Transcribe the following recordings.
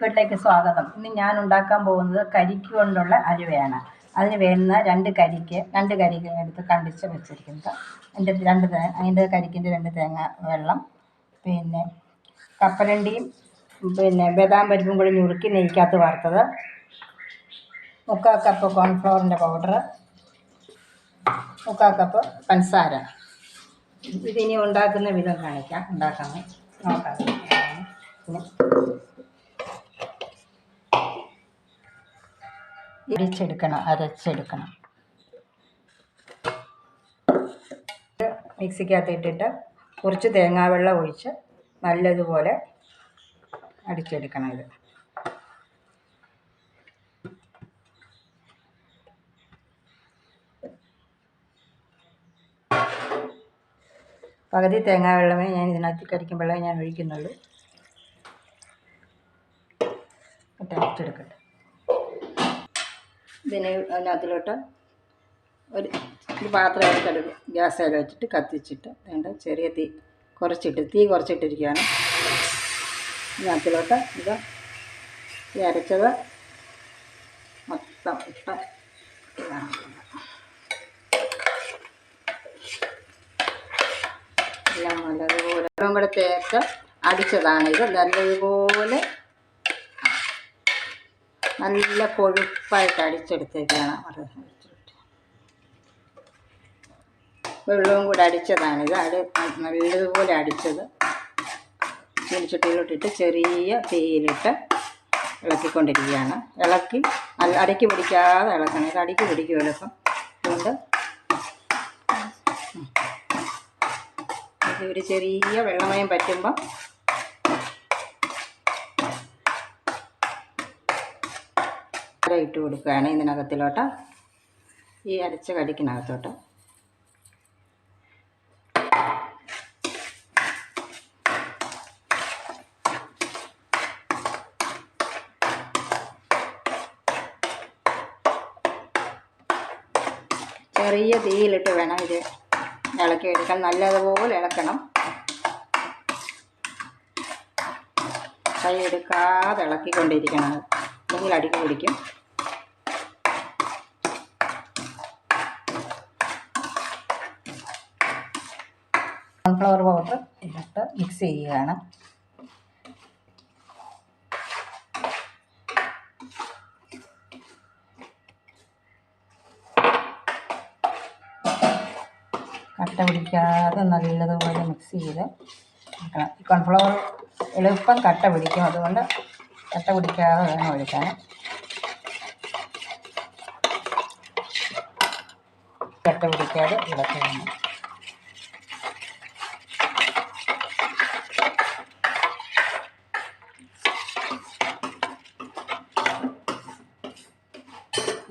വീട്ടിലേക്ക് സ്വാഗതം. ഇന്ന് ഞാൻ ഉണ്ടാക്കാൻ പോകുന്നത് കരിക്ക് കൊണ്ടുള്ള അലുവയാണ്. അതിന് വേണ്ടുന്ന രണ്ട് കരിക്ക് രണ്ട് കരിക്ക് എടുത്ത് കണ്ടിച്ച് വെച്ചിരിക്കുന്നത്. അതിന്റെ രണ്ട് തേ അതിന്റെ കരിക്കിന്റെ രണ്ട് തേങ്ങ വെള്ളം പിന്നെ കപ്പലണ്ടിയും പിന്നെ ബദാം പരിപ്പും കൂടി ഞുറുക്കി നെയ്ക്കകത്ത് വറുത്തത് മുക്കാൽ കപ്പ് കോൺഫ്ലവറിന്റെ പൗഡർ മുക്കാൽ കപ്പ് പഞ്ചസാര ഇതിനി ഉണ്ടാക്കുന്ന വിധം കാണിക്കാം. ഉണ്ടാക്കാൻ നോക്കാം. ഇടിച്ചെടുക്കണം അരച്ചെടുക്കണം. മിക്സിക്കകത്ത് ഇട്ടിട്ട് കുറച്ച് തേങ്ങാവെള്ളം ഒഴിച്ച് നല്ലതുപോലെ അടിച്ചെടുക്കണം ഇത്. പകുതി തേങ്ങാവെള്ളമേ ഞാൻ ഇതിനകത്ത് കടിക്കുമ്പോഴേ ഞാൻ ഒഴിക്കുന്നുള്ളൂ. ഇതിനെ അതിനകത്തിലോട്ട് ഒരു ഒരു പാത്രം എടുത്തെടുക്കും ഗ്യാസ് അതിൽ വെച്ചിട്ട് കത്തിച്ചിട്ട് വേണ്ട ചെറിയ തീ കുറച്ചിട്ട് തീ കുറച്ചിട്ടിരിക്കുകയാണ് ഇതിനകത്തിലോട്ട് ഇത് അരച്ചത് മൊത്തം ഇട്ട്. എല്ലാം നല്ലതുപോലെ കൂടെ തേക്ക് അടിച്ചതാണ് ഇത് നല്ലതുപോലെ നല്ല കൊഴുപ്പായിട്ട് അടിച്ചെടുത്തേക്കാണ് വെള്ളവും കൂടെ അടിച്ചതാണിത്. അടി നല്ലതുപോലെ അടിച്ചത്. ചീനിച്ചട്ടിയിലോട്ടിട്ട് ചെറിയ തീയിലിട്ട് ഇളക്കിക്കൊണ്ടിരിക്കുകയാണ്. ഇളക്കി നല്ല അടിക്ക് പിടിക്കാതെ ഇളക്കണം. ഇത് അടിക്ക് പിടിക്കും എളുപ്പം അതുകൊണ്ട് ഇത് ഒരു ചെറിയ വെള്ളമയം പറ്റുമ്പം അര ഇട്ട് കൊടുക്കുകയാണ് ഇതിനകത്തിലോട്ട്. ഈ അരച്ച കടിക്കിനകത്തോട്ട്. ചെറിയ തീയിലിട്ട് വേണം ഇത് ഇളക്കി എടുക്കാൻ. നല്ലതുപോലെ ഇളക്കണം. കൈ എടുക്കാതെ ഇളക്കിക്കൊണ്ടിരിക്കണം. അല്ലെങ്കിൽ അടിക്ക് പിടിക്കും. കോൺഫ്ലവർ പൗഡർ ഇതിട്ട് മിക്സ് ചെയ്യുകയാണ്. കട്ട പിടിക്കാതെ നല്ലതുപോലെ മിക്സ് ചെയ്ത് ഈ കോൺഫ്ലവർ എളുപ്പം കട്ട പിടിക്കും. അതുകൊണ്ട് കട്ട പിടിക്കാതെ വേണം ഒഴിക്കാൻ കട്ട പിടിക്കാതെ ഇളക്കി വേണം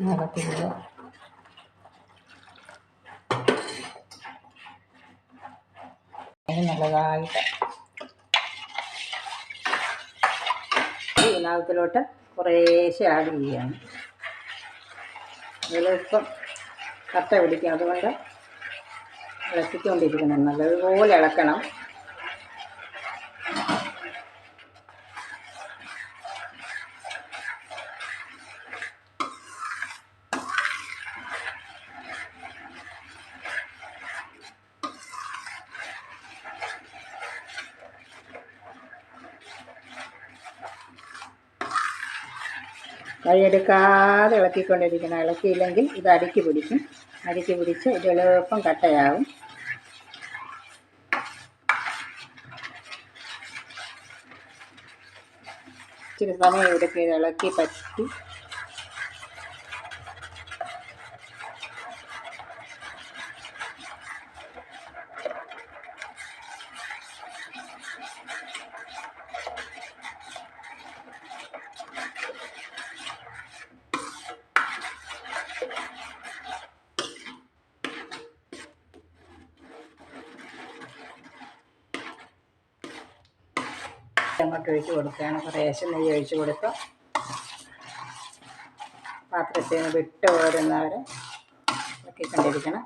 ഇളക്കിയത് നല്ലതായിട്ട് ഈ വിനാഗത്തിലോട്ട് കുറേശ്ശെ ആഡ് ചെയ്യുകയാണ്. അതിലിപ്പം കട്ട പിടിക്കും അതുകൊണ്ട് ഇളക്കിക്കൊണ്ടിരിക്കണം. നല്ലതുപോലെ ഇളക്കണം. കൈയെടുക്കാതെ ഇളക്കിക്കൊണ്ടിരിക്കണം. ഇളക്കിയില്ലെങ്കിൽ ഇത് അടുക്കി പിടിക്കും. അടുക്കി പിടിച്ച് ഇത് എളുപ്പം കട്ടയാവും. ഇച്ചിരി സമയം എടുക്കുക ഇളക്കി പറ്റി. അങ്ങോട്ട് ഒഴിച്ച് കൊടുക്കുകയാണ്. കുറേശ്ശെ നെയ്യ് ഒഴിച്ച് കൊടുക്കുക പാത്രത്തിൽ നിന്ന് വിട്ട് ഓരുന്നവരെ ഇളക്കിക്കൊണ്ടിരിക്കണം.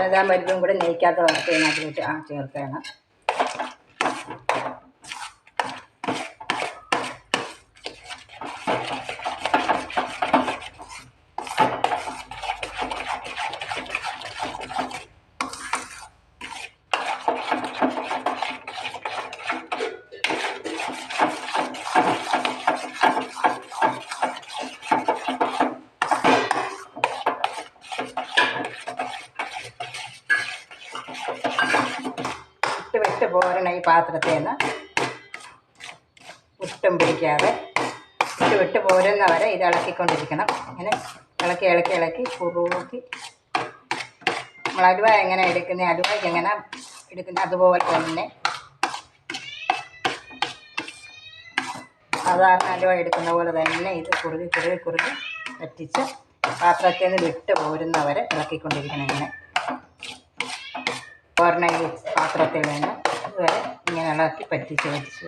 ബദാം മരുന്നും കൂടെ നെയ്ക്കകത്ത് വറുത്ത് ഇതിനകത്ത് ആ ചേർക്കണം വിട്ട് വിട്ട് പോരണം ഈ പാത്രത്തിൽ നിന്ന് ഒട്ടും പിടിക്കാതെ വിട്ട് വിട്ട് പോരുന്നവരെ ഇത് ഇളക്കിക്കൊണ്ടിരിക്കണം. ഇങ്ങനെ ഇളക്കി ഇളക്കി ഇളക്കി കുറുക്കി. നമ്മൾ അലുവ എങ്ങനെ എടുക്കുന്നത് അലുവയ്ക്ക് എങ്ങനെ എടുക്കുന്നത് അതുപോലെ തന്നെ സാധാരണ അലുവ എടുക്കുന്ന പോലെ തന്നെ ഇത് കുറുകി കുറുകി കുറുകി പറ്റിച്ച് പാത്രത്തിൽ നിന്ന് വിട്ട് പോരുന്നവരെ ഇളക്കിക്കൊണ്ടിരിക്കണം ഇങ്ങനെ. പോരണ ഈ പാത്രത്തിൽ നിന്ന് ഇതുവരെ ഇങ്ങനെ ഇളക്കി പറ്റിച്ച് പറ്റിച്ച്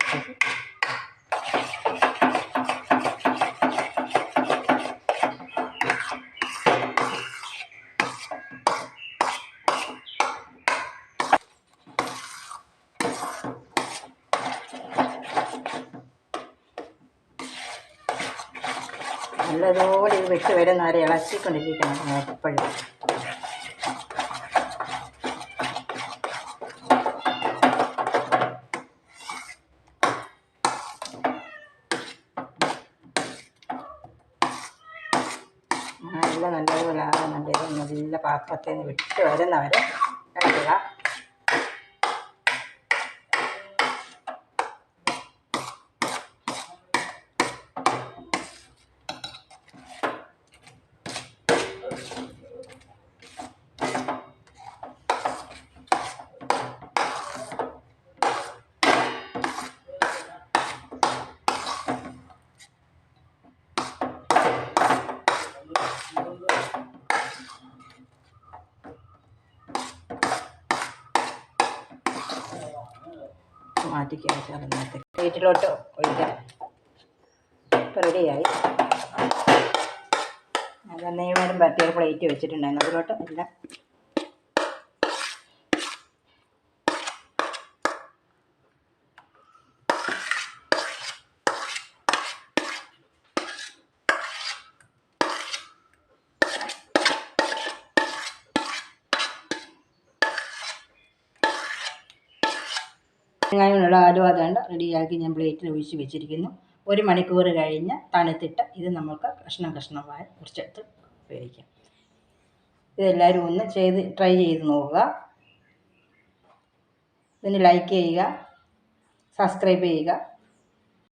നല്ലതുപോലെ ഇത് വെച്ച് വരുന്നവരെ ഇളക്കിക്കൊണ്ടിരിക്കണം. എപ്പോഴും നല്ല നല്ലതുപോലെ ആകുന്നുണ്ട് ഇത് നല്ല പാത്രത്തിൽ നിന്ന് വിട്ട് വരുന്നവരെ മാറ്റിക്കുക ചേർന്നിട്ട് പ്ലേറ്റിലോട്ട് ഒഴിക്കാം. ഇപ്പം റെഡിയായി. അത് നെയ്മേലും പറ്റിയ പ്ലേറ്റ് വെച്ചിട്ടുണ്ടായിരുന്നു. അതിലോട്ട് എല്ലാം തേങ്ങായുള്ള ആലും അതാണ്ട് റെഡിയാക്കി ഞാൻ പ്ലേറ്റിൽ ഒഴിച്ച് വെച്ചിരിക്കുന്നു. ഒരു മണിക്കൂർ കഴിഞ്ഞ് തണുത്തിട്ട് ഇത് നമുക്ക് കഷ്ണം കഷ്ണമായി കുറച്ചെടുത്ത് ഉപയോഗിക്കാം ഇതെല്ലാവരും ഒന്ന് ചെയ്ത് ട്രൈ ചെയ്ത് നോക്കുക. ഇതിന് ലൈക്ക് ചെയ്യുക സബ്സ്ക്രൈബ് ചെയ്യുക.